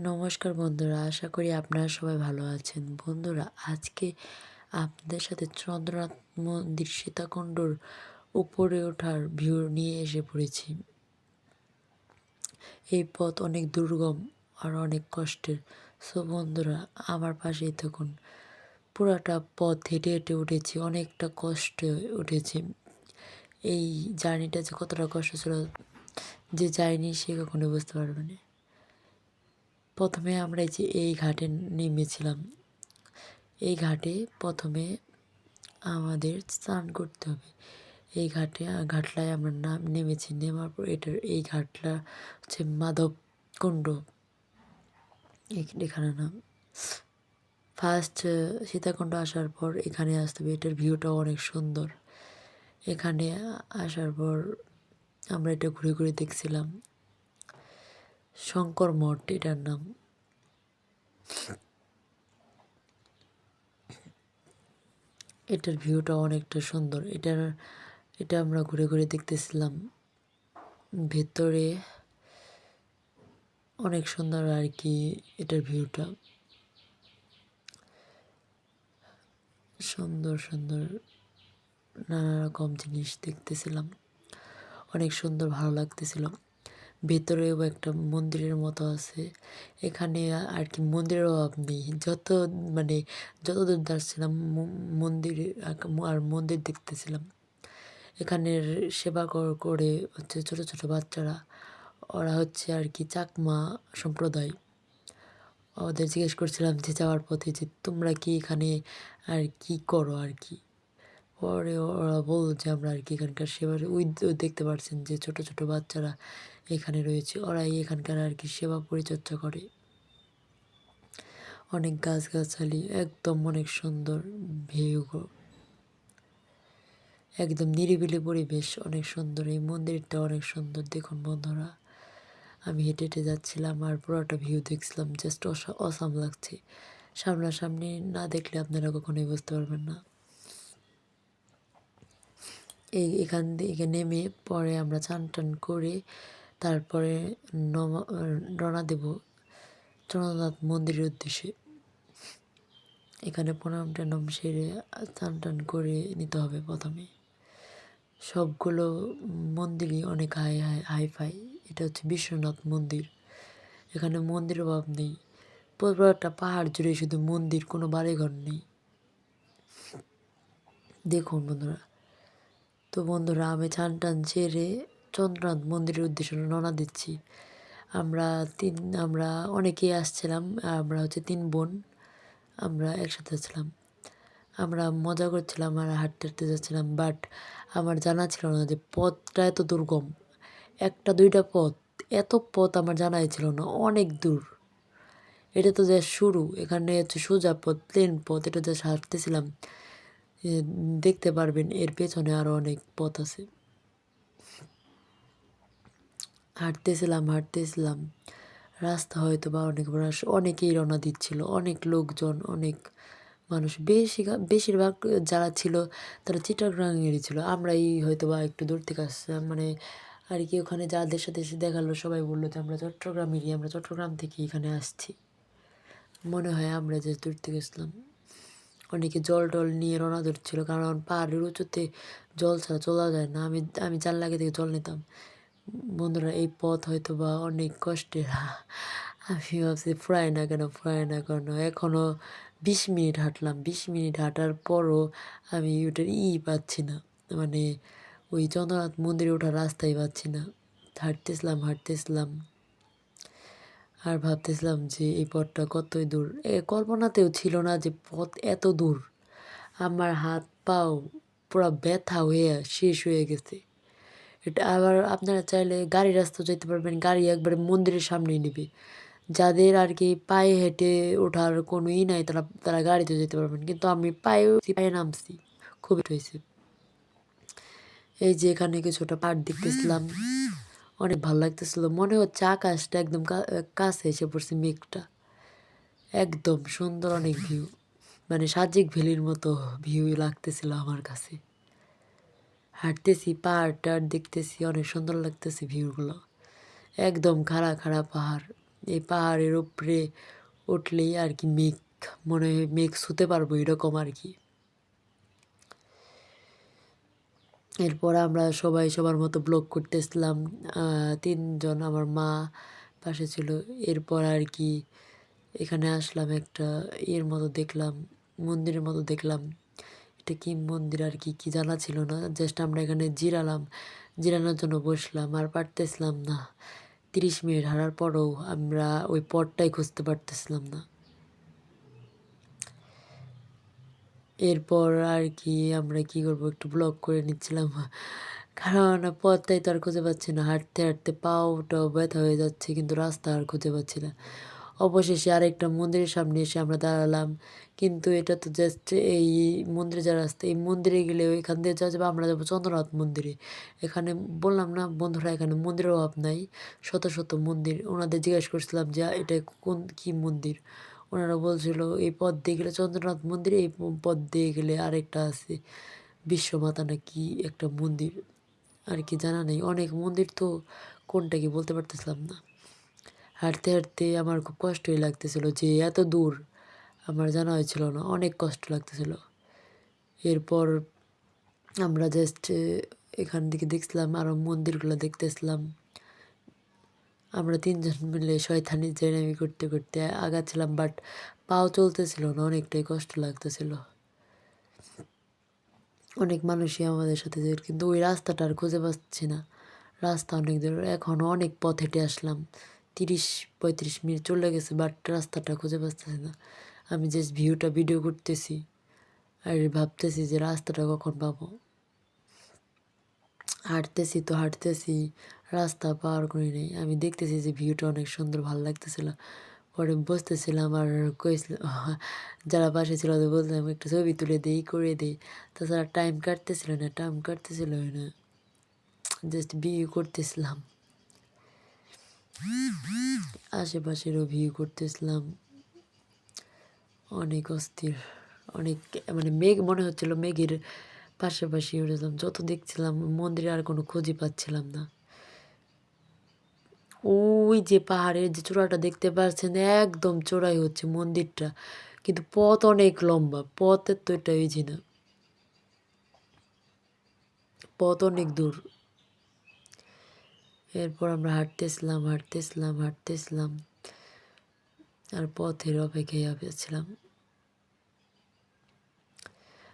নমস্কার বন্ধুরা, আশা করি আপনারা সবাই ভালো আছেন। বন্ধুরা, আজকে আপনাদের সাথে চন্দ্রনাথ মন্দির সীতাকুণ্ডর উপরে ওঠার ভিউ নিয়ে এসে পড়েছি। এই পথ অনেক দুর্গম আর অনেক কষ্টের। সো বন্ধুরা, আমার পাশেই থাকুন। পুরাটা পথ হেঁটে হেঁটে উঠেছি, অনেকটা কষ্টে উঠেছি। এই জার্নিটা যে কতটা কষ্ট ছিল, যে যায়নি সে কখনো বুঝতে পারবে না। প্রথমে আমরা এই যে এই ঘাটে নেমেছিলাম। এই ঘাটে প্রথমে আমাদের স্নান করতে হবে। এই ঘাটে, ঘাটলায় আমরা নাম, নেমেছি। নেমার পর এটার, এই ঘাটলা হচ্ছে মাধব কুণ্ড এখানে নাম। ফার্স্ট সীতাকুণ্ড আসার পর এখানে আসতে হবে। এটার ভিউটাও অনেক সুন্দর। এখানে আসার পর আমরা এটা ঘুরে ঘুরে দেখছিলাম। শঙ্কর মঠ এটার নাম। এটার ভিউটা অনেকটা সুন্দর। এটার, এটা আমরা ঘুরে ঘুরে দেখতেছিলাম। ভেতরে অনেক সুন্দর আর কি এটার ভিউটা। সুন্দর সুন্দর, নানা রকম জিনিস দেখতেছিলাম। অনেক সুন্দর, ভালো লাগতেছিল। ভেতরেও একটা মন্দিরের মতো আছে। এখানে আর কি মন্দিরের অভাব নেই। যত মানে যত দূর যাচ্ছিলাম মন্দির আর মন্দির দেখতেছিলাম। এখানের সেবা করে হচ্ছে ছোট ছোট বাচ্চারা, ওরা হচ্ছে আর কি চাকমা সম্প্রদায়। ওদের জিজ্ঞেস করছিলাম যে যাওয়ার পথে যে তোমরা কি এখানে আর কি করো আর কি পরে ওরা বলল যে আমরা আর কি এখানকার সেবা ওই দেখতে পাচ্ছেন যে ছোট ছোট বাচ্চারা এখানে রয়েছে, ওরাই এখানকার আর কি সেবা পরিচর্যা করে। অনেক গাছগাছালি, একদম অনেক সুন্দর ভিউ একদম নিরিবিলি পরিবেশ, অনেক সুন্দর, এই মন্দিরটা অনেক সুন্দর দেখুন বন্ধুরা। আমি হেঁটে হেঁটে যাচ্ছিলাম আর পুরোটা ভিউ দেখছিলাম জাস্ট অসাম লাগছে। সামনাসামনি না দেখলে আপনারা কখনোই বুঝতে পারবেন না। এই এখান থেকে নেমে পরে আমরা চান টান করে তারপরে রওনা দেব জগন্নাথ মন্দিরের উদ্দেশ্যে। এখানে প্রণাম টানাম সেরে চান টান করে নিতে হবে প্রথমে। সবগুলো মন্দিরই অনেক হাই হাই হাই ফাই এটা হচ্ছে বিশ্বনাথ মন্দির। এখানে মন্দির অভাব নেই। একটা পাহাড় জুড়ে শুধু মন্দির, কোনো বাড়িঘর নেই। দেখুন বন্ধুরা তো বন্ধুরা, আমি চান টান ছেড়ে চন্দ্রনাথ মন্দিরের উদ্দেশ্যে রওনা দিচ্ছি। আমরা তিন, আমরা অনেকেই আসছিলাম, আমরা হচ্ছে তিন বোন, আমরা একসাথে ছিলাম আমরা মজা করছিলাম আর হাঁটতে হাঁটতে যাচ্ছিলাম বাট আমার জানা ছিল না যে পথটা এত দুর্গম। একটা, দুইটা পথ, এত পথ আমার জানাই ছিল না, অনেক দূর। এটা তো যা শুরু, এখানে হচ্ছে সোজা পথ প্লেন পথ, এটা যা হাঁটতেছিলাম দেখতে পারবেন, এর পেছনে আরও অনেক পথ আছে। হাঁটতেছিলাম হাঁটতেছিলাম। রাস্তা হয়তো বা অনেক অনেকেই রওনা দিচ্ছিল, অনেক লোকজন, অনেক মানুষ। বেশি বেশিরভাগ যারা ছিল, তারা চিটাগ্রাঙেরই ছিল। আমরাই হয়তো বা একটু দূর থেকে আসছিলাম মানে আর কি ওখানে যাদের সাথে এসে দেখাল, সবাই বলল যে, আমরা চট্টগ্রামেরই, আমরা চট্টগ্রাম থেকে এখানে আসছি। মনে হয় আমরা যে দূর থেকে এসলাম অনেকে জল টল নিয়ে রওনা ধরছিল কারণ পাহাড়ের উঁচুতে জল ছাড়া চলা যায় না। আমি আমি জানলাগে থেকে জল নিতাম। বন্ধুরা, এই পথ হয়তো বা অনেক কষ্টের। আমি ভাবছি ফুরায় না কেন ফুরায় না কেন? এখনও বিশ মিনিট হাঁটলাম। বিশ মিনিট হাঁটার পরও আমি ওটার ই পাচ্ছি না। মানে ওই চন্দ্রনাথ মন্দিরে ওঠার রাস্তাই পাচ্ছি না। হাঁটতেছিলাম হাঁটতেছিলাম। আর ভাবতেছিলাম যে এই পথটা কতই দূর। এ কল্পনাতেও ছিল না যে পথ এত দূর। আমার হাত পাও পুরো ব্যথা হয়ে শেষ হয়ে গেছে। এটা আবার আপনারা চাইলে গাড়ি রাস্তা যেতে পারবেন, গাড়ি একবারে মন্দিরের সামনেই নেবে। যাদের আর কি পায়ে হেঁটে ওঠার কোনো ই নাই, তারা তারা গাড়িতে যেতে পারবেন। কিন্তু আমি পায়ে পায়ে নামছি। খুবই হয়েছে। এই যে এখানে কিছুটা পাট দেখতেছিলাম। অনেক ভালো লাগতেছিল। মনে হচ্ছে আকাশটা একদম কাছে এসে পড়ছে মেঘটা। একদম সুন্দর অনেক ভিউ মানে সাজিক ভ্যালির মতো ভিউ লাগতেছিল আমার কাছে। হাঁটতেছি পাহাড় টাহাড় দেখতেছি, অনেক সুন্দর লাগতেছে ভিউগুলো একদম খাড়া খাড়া পাহাড়। এই পাহাড়ের উপরে উঠলেই আর কি মেঘ, মনে হয় মেঘ শুতে পারব এরকম আর কি। এরপর আমরা সবাই সবার মতো ব্লগ করতেছিলাম। তিনজন আমার মা পাশে ছিল। এরপর আর কি এখানে আসলাম একটা ইয়ের মতো দেখলাম, মন্দিরের মতো দেখলাম। এটা কি মন্দির আর কি কি জানা ছিল না। জাস্ট আমরা এখানে জিরালাম, জিরানোর জন্য বসলাম আর পারতেছিলাম না। তিরিশ মিনিট হারার পরেও আমরা ওই পথটাই খুঁজতে পারতেছিলাম না। এরপর আর কি আমরা কি করব? একটু ব্লগ করে নিচ্ছিলাম। কারণ পথটাই তো আর খুঁজে পাচ্ছি না। হাঁটতে হাঁটতে পাওটাও ব্যথা হয়ে যাচ্ছে, কিন্তু রাস্তা আর খুঁজে পাচ্ছি না। অবশেষে আরেকটা মন্দিরের সামনে এসে আমরা দাঁড়ালাম। কিন্তু এটা তো জাস্ট এই মন্দিরে যা রাস্তা। এই মন্দিরে গেলে ওইখান দিয়ে যাওয়া যাবে, আমরা যাব চন্দ্রনাথ মন্দিরে। এখানে বললাম না, বন্ধুরা, এখানে মন্দিরের অভাব নাই। শত শত মন্দির। ওনাদের জিজ্ঞেস করছিলাম যে, এটা কোন, কী মন্দির? ওনারা বলছিল, এই পথ দিয়ে গেলে চন্দ্রনাথ মন্দিরে, এই পথ দিয়ে গেলে আরেকটা আছে বিশ্বমাতা না কি একটা মন্দির। আর কি জানা নেই। অনেক মন্দির তো কোনটা কি বলতে পারতেছিলাম না। হাঁটতে হাঁটতে আমার খুব কষ্টই লাগতেছিল যে এত দূর আমার জানা হয়েছিল না। অনেক কষ্ট লাগতেছিল। এরপর আমরা জাস্ট এখান থেকে দেখছিলাম আরও মন্দিরগুলো দেখতেছিলাম। আমরা তিনজন মিলে শয়তানি জেনামি করতে করতে আগাচ্ছিলাম বাট পাও চলতেছিল না, অনেকটাই কষ্ট লাগতেছিল। অনেক মানুষই আমাদের সাথে কিন্তু ওই রাস্তাটা আর খুঁজে পাচ্ছি না। রাস্তা অনেক দূর এখনও অনেক পথ হেঁটে আসলাম। তিরিশ, পঁয়ত্রিশ মিনিট চলে গেছে বাট রাস্তাটা খুঁজে পাচ্ছি না। আমি জাস্ট ভিউটা ভিডিও করতেছি, আর ভাবতেছি যে রাস্তাটা কখন পাবো। হাঁটতেছি তো হাঁটতেছি রাস্তা পার করে নেই। আমি দেখতেছি যে ভিউটা অনেক সুন্দর, ভালো লাগতেছিল। পরে বসতেছিলাম আর কইছিল যারা পাশে ছিল ওদের বলতাম একটা ছবি তুলে দিই করে দিই। তাছাড়া টাইম কাটতেছিল না টাইম কাটতেছিল না। জাস্ট ভিউ করতেছিলাম। আশেপাশেরও ভিউ করতেছিলাম। অনেক অস্থির, অনেক মানে মেঘ, মনে হচ্ছিল মেঘের পাশাপাশি উঠেছিলাম। যত দেখছিলাম মন্দিরে আর কোনো খুঁজে পাচ্ছিলাম না। ওই যে পাহাড়ের যে চূড়াটা দেখতে পাচ্ছেন, একদম চূড়াই হচ্ছে মন্দিরটা। কিন্তু পথ অনেক লম্বা, পথের তো এটা এই না। পথ অনেক দূর। এরপর আমরা হাঁটতেছিলাম হাঁটতেছিলাম হাঁটতেছিলাম। আর পথের অপেক্ষায় অপেছিলাম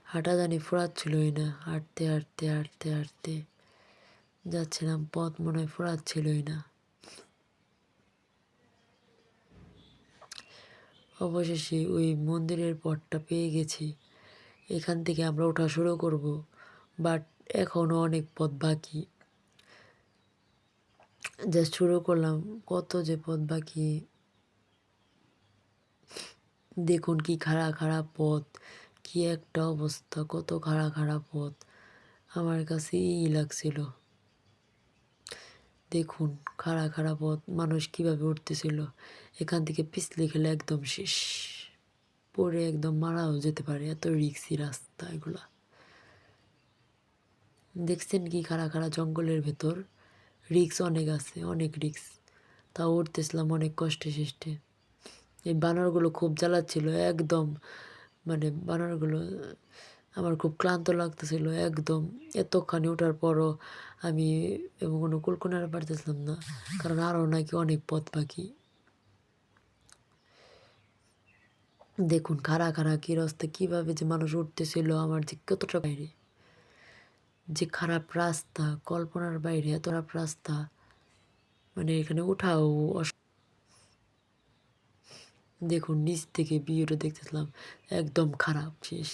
হাঁটা জানি ফুরাচ্ছিলই না। হাঁটতে হাঁটতে হাঁটতে হাঁটতে যাচ্ছিলাম, পথ মনে হয় ফুরাচ্ছিলই না। অবশেষে ওই মন্দিরের পথটা পেয়ে গেছি। এখান থেকে আমরা ওঠা শুরু করব, বাট এখনও অনেক পথ বাকি। জাস্ট শুরু করলাম কত যে পথ বাকি। দেখুন কি খারাপ খারাপ পথ, কি একটা অবস্থা, কত খারাপ খারাপ পথ। আমার কাছে ই লাগছিল। দেখুন খাড়া খাড়া পথ, মানুষ কীভাবে উঠতেছিল। এখান থেকে পিছলে খেলে একদম শেষ। পরে একদম মারাও যেতে পারে, এত রিক্সি রাস্তা এগুলা। দেখছেন কি খাড়া খাড়া জঙ্গলের ভেতর? রিক্স অনেক আছে, অনেক রিক্স। তাও উঠতেছিলাম অনেক কষ্টে সৃষ্টে এই বানরগুলো খুব জ্বালাচ্ছিল, একদম মানে বানরগুলো আমার খুব ক্লান্ত লাগতেছিল একদম। এতখানি ওঠার পরও আমি এবং কোনো কুলকুনার পারতেছিলাম না, কারণ আরও নাকি অনেক পথ পাখি দেখুন খাড়া খাড়া কী রাস্তা, কীভাবে যে মানুষ উঠতেছিল, আমার যে কতটা বাইরে। যে খারাপ রাস্তা, কল্পনার বাইরে, এত খারাপ রাস্তা মানে এখানে ওঠাও দেখুন নিচ থেকে বিয়েটা দেখতেছিলাম, একদম খারাপ, শেষ।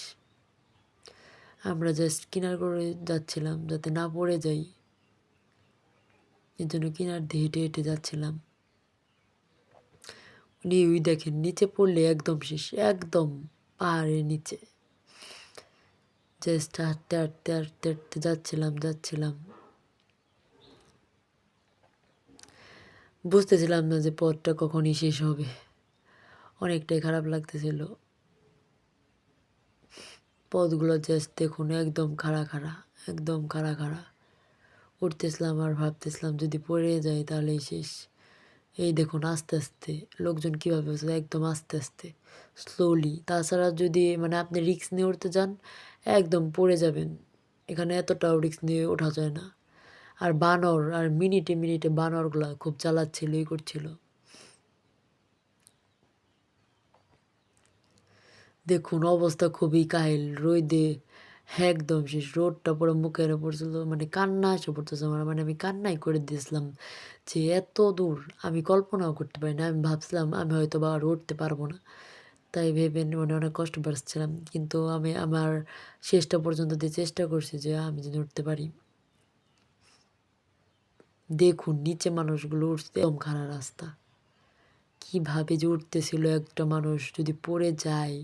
আমরা জাস্ট কিনার করে যাচ্ছিলাম, যাতে না পড়ে যাই। এর জন্য কিনার দিয়ে হেঁটে হেঁটে যাচ্ছিলাম। উনি ওই দেখেন, নিচে পড়লে একদম শেষ, একদম পাহাড়ের নিচে। জাস্ট হাঁটতে হাঁটতে হাঁটতে হাঁটতে যাচ্ছিলাম যাচ্ছিলাম। বুঝতেছিলাম না যে পথটা কখনই শেষ হবে। অনেকটাই খারাপ লাগতেছিল। পথগুলো জাস্ট দেখুন, একদম খাড়া খাড়া, একদম খাড়া খাড়া। উঠতেছিলাম আর ভাবতেছিলাম যদি পড়ে যাই তাহলেই শেষ। এই দেখুন, আস্তে আস্তে, লোকজন কীভাবে একদম আস্তে আস্তে স্লোলি তাছাড়া যদি মানে আপনি রিক্স নিয়ে উঠতে যান, একদম পড়ে যাবেন। এখানে এতটাও রিক্স নিয়ে ওঠা যায় না। আর বানর, আর মিনিটে মিনিটে বানরগুলা খুব চালাচ্ছিল, ই করছিল। দেখুন, অবস্থা খুবই কাহিল। রোদে একদম শেষ। রোদটা পুরো মুখের পড়ছিল মানে কান্না এসে পড়তেছে আমার। মানে আমি কান্নাই করে দিয়েছিলাম যে এত দূর আমি কল্পনাও করতে পারি না। আমি ভাবছিলাম আমি হয়তো বা আর উঠতে পারব না। তাই ভেবে মানে অনেক কষ্ট পাচ্ছিলাম। কিন্তু আমি আমার শেষটা পর্যন্ত দিয়ে চেষ্টা করছি যে আমি যদি উঠতে পারি। দেখুন, নিচে মানুষগুলো উঠতে একদম খারাপ রাস্তা। কীভাবে যে উঠতেছিল একটা মানুষ যদি পড়ে যায়।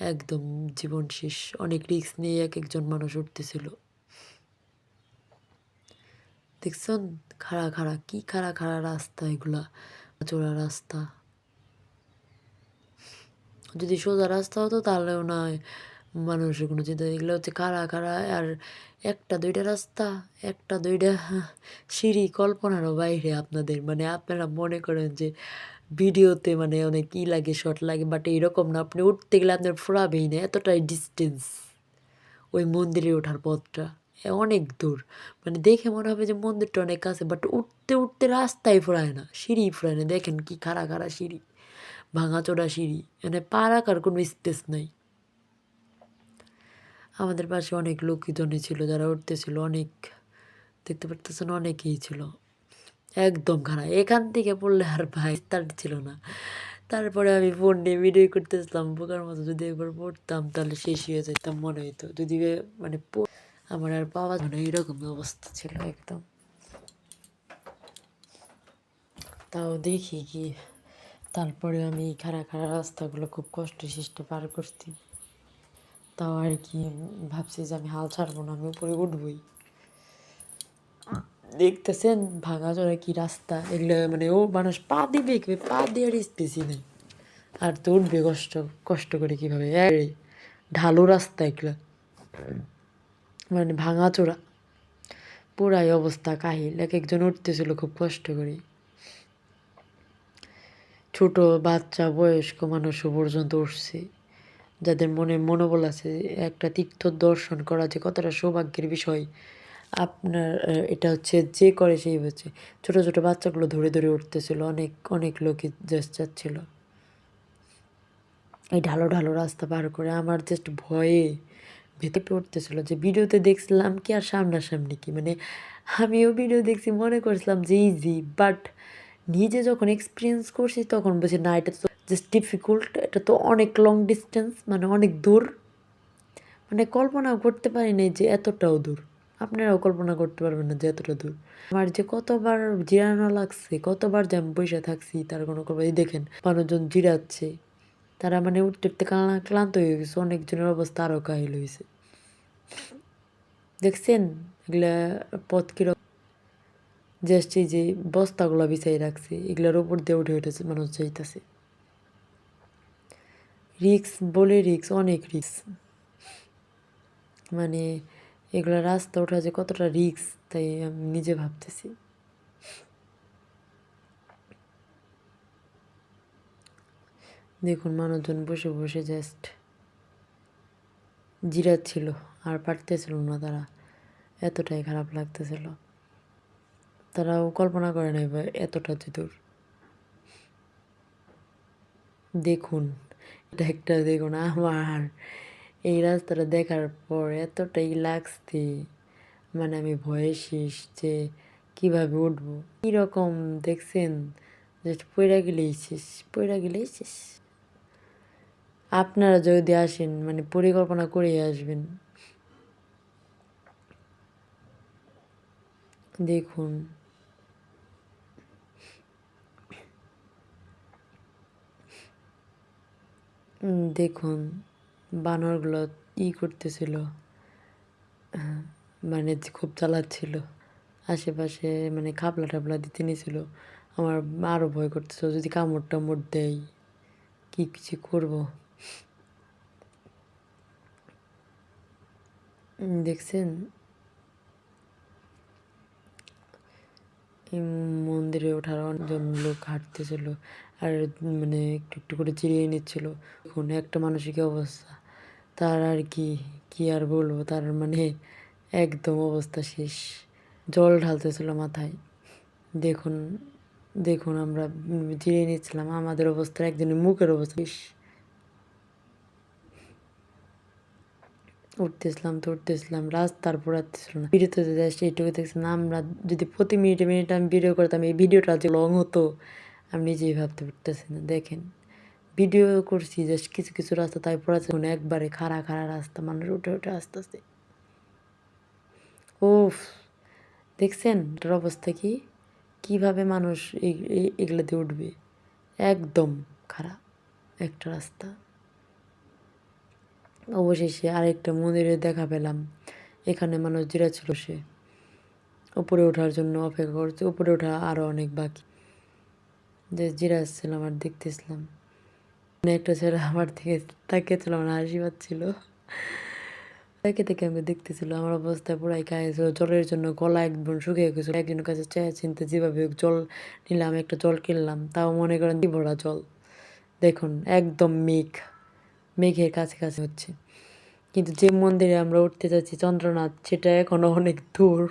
একদম জীবন শেষ। অনেক রিস্ক নিয়ে এক একজন মানুষ উঠতেছিল। দেখছেন? খাড়া খাড়া, কি খাড়া খাড়া রাস্তা এগুলা? চোরা রাস্তা। যদি সোজা রাস্তা হতো তাহলেও নয় মানুষের কোনো চিন্তা এগুলো হচ্ছে খাড়া খাড়া আর একটা দুইটা রাস্তা, একটা দুইটা সিঁড়ি কল্পনারও বাইরে আপনাদের। মানে আপনারা মনে করেন যে ভিডিওতে মানে অনেক ই লাগে শর্ট লাগে বাট এইরকম না। আপনি উঠতে গেলে আপনার ফোরাবেই না, এতটাই ডিস্টেন্স ওই মন্দিরে ওঠার পথটা। অনেক দূর। মানে দেখে মনে হবে যে মন্দিরটা অনেক কাছে বাট উঠতে উঠতে রাস্তায় ফোরায় না, সিঁড়ি ফোরায় না। দেখেন কি খাড়া খাড়া সিঁড়ি, ভাঙাচোরা সিঁড়ি মানে পা রাখার কোনো স্পেস নাই। আমাদের পাশে অনেক লোকজনই ছিল, যারা উঠতেছিল, অনেক, দেখতে পারতেছেন, অনেকেই ছিল। একদম খারাপ। এখান থেকে পড়লে আর ভাই তার ছিল না। তারপরে আমি ফোন নিয়ে ভিডিও করতেছিলাম, বোকার মতো যদি একবার পড়তাম তাহলে শেষ হয়ে যেতাম মনে হইতো। যদি মানে আমার আর পাওয়া যায় না এরকম অবস্থা ছিল একদম। তাও দেখি কি। তারপরে আমি খাড়া খাড়া রাস্তাগুলো খুব কষ্ট সৃষ্ট পার করছি। তাও আর কি ভাবছি যে আমি হাল ছাড়বো না, আমি উপরে উঠবই। দেখতেছেন ভাঙা চড়া কি রাস্তা? এগুলো মানে ও মানুষ পা দিবে পা দেওয়ার স্পেসই নেই। আর তো উঠবে কষ্ট কষ্ট করে কীভাবে? ঢালু রাস্তা এগুলো। মানে ভাঙা চোরা পুরাই অবস্থা কাহিল। এক একজন উঠতেছিল খুব কষ্ট করে। ছোট বাচ্চা, বয়স্ক মানুষও পর্যন্ত উঠছে। যাদের মনে মনোবল আছে, একটা তীর্থ দর্শন করা যে কতটা সৌভাগ্যের বিষয় আপনার এটা হচ্ছে যে করে সেই হচ্ছে। ছোট ছোট বাচ্চাগুলো ধরে ধরে উঠতেছিল। অনেক অনেক লোকই যাচ্ছিল। এই ঢালো ঢালো রাস্তা পার করে আমার জাস্ট ভয়ে ভেতরে উঠতেছিল যে ভিডিওতে দেখছিলাম কি আর সামনাসামনি কি? মানে আমিও ভিডিও দেখছি, মনে করছিলাম যে ইজি বাট নিজে যখন এক্সপিরিয়েন্স করছি তখন বুঝি না, এটা তো জাস্ট ডিফিকাল্ট এটা তো অনেক লং ডিস্টেন্স মানে অনেক দূর। মানে কল্পনা করতে পারি নাই যে এতটাও দূর। আপনারাও কল্পনা করতে পারবেন না যে এতটা দূর। আমার যে কতবার জিরানো লাগছে, কতবার যে আমি বসে থাকছি, তার কোনো খবর দেখেন, মানুষজন জিরাচ্ছে। তারা মানে উঠতে উঠতে ক্লান্ত হয়ে গেছে, অনেকজনের অবস্থা আরও কাহিল হয়েছে দেখছেন? এগুলা পথ কীরকম জাস্ট এই যে বস্তাগুলো বিছাই রাখছে, এগুলার উপর দিয়ে উঠে উঠেছে, মানুষ যাইতেছে। রিক্স বলে রিক্স অনেক রিক্স মানে এগুলো রাস্তা ওঠা যে কতটা রিক্স তাই আমি নিজে ভাবতেছি। দেখুন, মানুষজন বসে বসে জাস্ট জিরাচ্ছিল, আর পারতেছিল না তারা। এতটাই খারাপ লাগতেছিল। তারাও কল্পনা করে নাই এতটা যে দূর। দেখুন, এটা একটা, দেখুন, আমার এই রাস্তাটা দেখার পর এতটাই লাগছে। মানে আমি ভয়ে শেষ যে কীভাবে উঠবো? কীরকম দেখছেন? জাস্ট পয়রা গেলেই শেষ পয়রা গেলেই শেষ। আপনারা যদি আসেন মানে পরিকল্পনা করেই আসবেন। দেখুন। দেখুন। বানরগুলো ই করতেছিল। মানে খুব চালাচ্ছিল। আশেপাশে মানে খাবলা টাবলা দিতে নিয়েছিল আমার আরও ভয় করতেছিল, যদি কামড় টামড় দেয় কী কিছু করব? দেখছেন? মন্দিরে ওঠার অনেকজন লোক হাঁটতেছিল। আর মানে একটু একটু করে চিরিয়ে নিচ্ছিল। এখন একটা মানুষের কি অবস্থা। তার আর কি কি আর বলব? তার মানে একদম অবস্থা শেষ। জল ঢালতেছিল মাথায়। দেখুন দেখুন আমরা জিরিয়ে নিচ্ছিলাম আমাদের অবস্থা একজনের মুখের অবস্থা ইস উঠতেছিলাম তো উঠতেছিলাম রাস্তার পোড়াতেছিল না। ভিডিওতে জাস্ট এইটুকু দেখছিলাম। আমরা যদি প্রতি মিনিটে মিনিটে আমি ভিডিও করতাম, এই ভিডিওটা যে লং হতো, আমি নিজেই ভাবতে পারতেছি না। দেখেন। ভিডিও করছি জাস্ট কিছু কিছু রাস্তা তাই পড়াচ্ছে মানে একবারে খাড়া খাড়া রাস্তা, মানুষ উঠে উঠে আস্তে আস্তে ওফ দেখছেন এটার অবস্থা কি? কীভাবে মানুষ এগুলো দিয়ে উঠবে? একদম খারাপ একটা রাস্তা। অবশেষে আরেকটা মন্দিরে দেখা পেলাম। এখানে মানুষ জিরা ছিল সে উপরে ওঠার জন্য অপেক্ষা করছে, উপরে ওঠা আরও অনেক বাকি। যে জিরা ছিলাম আর দেখতেছিলাম। একটা ছেলে আমার দিকে তাকিয়েছিল, আমার হাসি পাচ্ছিল তাকে থেকে আমাকে দেখতেছিল আমার অবস্থা পুরাই খাইছিল জলের জন্য গলা একদম শুকিয়ে গেছিল। একজনের কাছে চেয়ে চিনতে যেভাবে জল নিলাম, একটা জল কিনলাম, তাও মনে করেন ভরা জল। দেখুন, একদম মেঘ, মেঘের কাছে কাছে হচ্ছে। কিন্তু যে মন্দিরে আমরা উঠতে যাচ্ছি, চন্দ্রনাথ, সেটা এখনও অনেক দূর।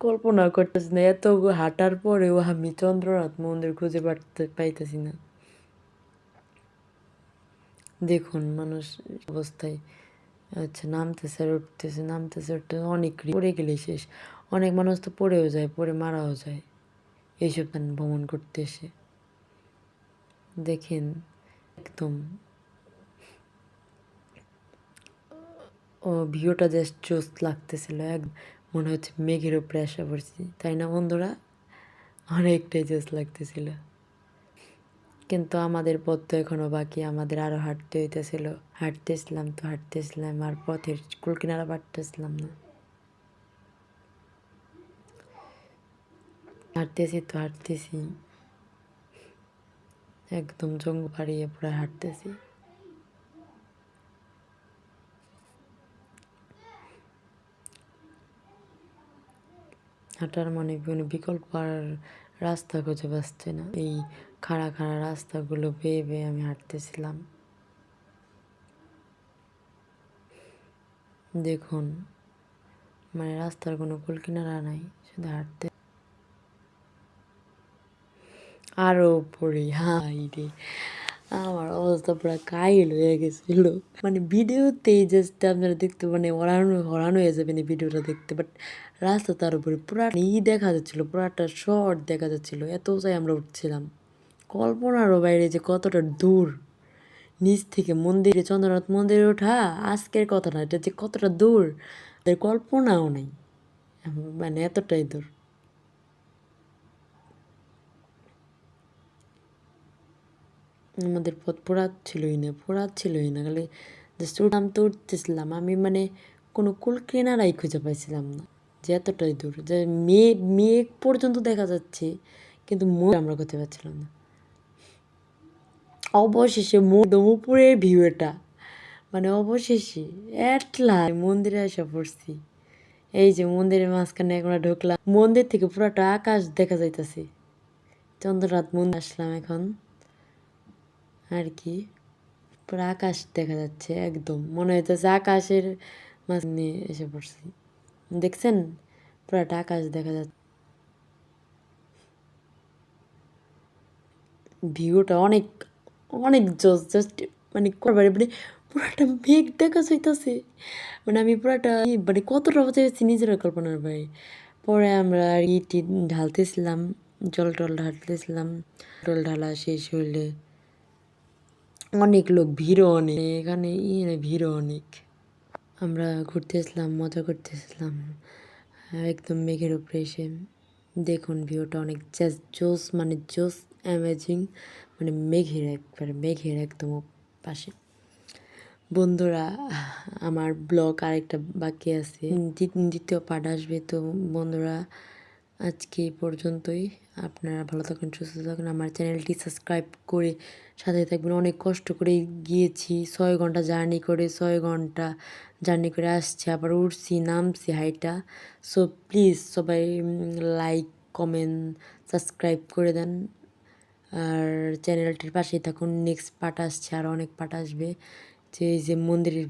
কল্পনা করতেছি না, এত হাঁটার পরেও আমি চন্দ্রনাথ মন্দির খুঁজে পাইতেছি না। দেখুন, মানুষ অবস্থায় আচ্ছা নামতেছে আর উঠতেছে নামতেছে উঠতে অনেক পড়ে গেলে শেষ। অনেক মানুষ তো পড়েও যায়, পড়ে মারাও যায়। এইসব ভ্রমণ করতে এসে। দেখেন, একদম। ও, ভিউটা জাস্ট চোস লাগতেছিল, এক মনে হচ্ছে মেঘের উপরে আসা পড়ছি। তাই না বন্ধুরা? অনেকটাই জোস লাগতেছিল। কিন্তু আমাদের পথ তো এখনও বাকি, আমাদের আরও হাঁটতে হইতেছিল। হাঁটতেছিলাম তো হাঁটতেছিলাম, আর পথের কুল কিনারা পারতেছিলাম না। হাঁটতেছি তো হাঁটতেছি। একদম জঙ্গ পাড়িয়ে পুরো হাঁটতেছি। হাঁটার মানে কোনো বিকল্প আর রাস্তা খুঁজে পাচ্ছে না। এই খাড়া খাড়া রাস্তাগুলো বেয়ে বেয়ে আমি হাঁটতেছিলাম। দেখুন মানে রাস্তার কোনো কুল কিনারা নাই, শুধু হাঁটতে। আরও পড়ি হাই রে, আমার অবস্থা পুরো কাইল হয়ে গেছিল। মানে ভিডিওতেই জাস্ট আপনারা দেখতে মানে হরানো হরানো হয়ে যাবেন এই ভিডিওটা দেখতে বাট রাস্তা তার উপরে পুরা ই দেখা যাচ্ছিল, পুরাটা শর্ট দেখা যাচ্ছিল, এত চাই আমরা উঠছিলাম। কল্পনারও বাইরে যে কতটা দূর। নিচ থেকে মন্দিরে, চন্দ্রনাথ মন্দিরে ওঠা আজকের কথা না, এটা যে কতটা দূর, তাদের কল্পনাও নেই। মানে এতটাই দূর। আমাদের পথ ছিলই না ছিলই না, খালি জাস্ট উঠলাম তো উঠতেছিলাম আমি মানে কোনো কুল কেনারাই খুঁজে পাইছিলাম না, যে এতটাই দূর। যে মেঘ মেঘ পর্যন্ত দেখা যাচ্ছে, কিন্তু আমরা করতে পারছিলাম না। অবশেষে একদম উপরের ভিউ এটা। মানে অবশেষে এটলা মন্দিরে এসে পড়ছি। এই যে মন্দিরের মাঝখানে এখন ঢুকলাম, মন্দির থেকে পুরাটা আকাশ দেখা যাইতেছে। চন্দ্রনাথ মন্দির আসলাম এখন। আর কি, পুরো আকাশ দেখা যাচ্ছে একদম। মনে হইতেছে আকাশের মাঝ নিয়ে এসে পড়ছি। দেখছেন? পুরাটা আকাশ দেখা যাচ্ছে। ভিউটা অনেক অনেক জোস জাস্ট মানে করবার মানে পুরাটা মেঘ দেখা যাইতেছে। মানে আমি পুরাটা মানে কতটা বাঁচাইছি নিজের কল্পনার বাইরে পরে আমরা ইটি ঢালতেছিলাম, জল টল ঢালতেছিলাম, জল ঢালা শেষ হইলে অনেক লোক, ভিড়ও অনেক, এখানে ইয়ে ভিড়ও অনেক। আমরা ঘুরতেছিলাম, মজা করতেছিলাম, একদম মেঘের উপরে এসে। দেখুন ভিউটা অনেক জোস মানে জোস। অ্যামেজিং মানে মেঘের একবারে মেঘের একদম পাশে। বন্ধুরা, আমার ব্লগ আরেকটা বাকি আছে। দ্বিতীয় পার্ট আসবে। তো বন্ধুরা, আজকে এই পর্যন্তই। আপনারা ভালো থাকুন, সুস্থ থাকুন। আমার চ্যানেলটি সাবস্ক্রাইব করে সাথে থাকবেন। অনেক কষ্ট করে গিয়েছি। ছয় ঘণ্টা জার্নি করে, ছয় ঘণ্টা জার্নি করে আসছি। আবার উঠছি, নামছি হাইটা। সো প্লিজ সবাই লাইক কমেন্ট সাবস্ক্রাইব করে দেন। আর চ্যানেলটির পাশেই থাকুন নেক্সট পার্ট আসছে, আর অনেক পার্ট আসবে। যে এই যে মন্দিরের